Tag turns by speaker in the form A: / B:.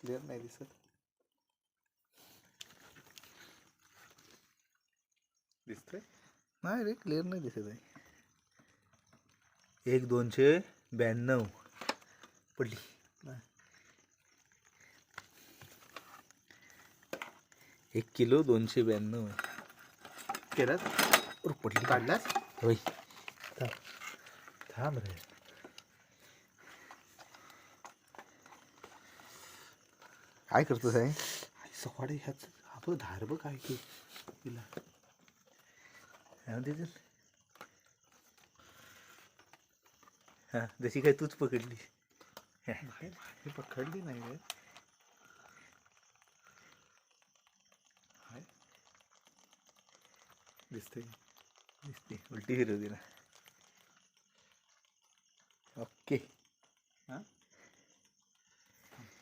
A: Clear नाही दिसत. दिसतंय?
B: नाही रे क्लिअर नाही दिसत आहे. एक दोनशे ब्याण्णव पडली. एक किलो दोनशे ब्याण्णव अरे पडली.
A: काढलास?
B: होय. थांब रे. काय करतोस आहे
A: सकाळी ह्याच आपण धार काय की. तिला?
B: हा जशी काय तूच पकडली.
A: पकडली नाही रे. दिसते
B: दिसते उलटी फिरवते ना. ओके.
A: हां?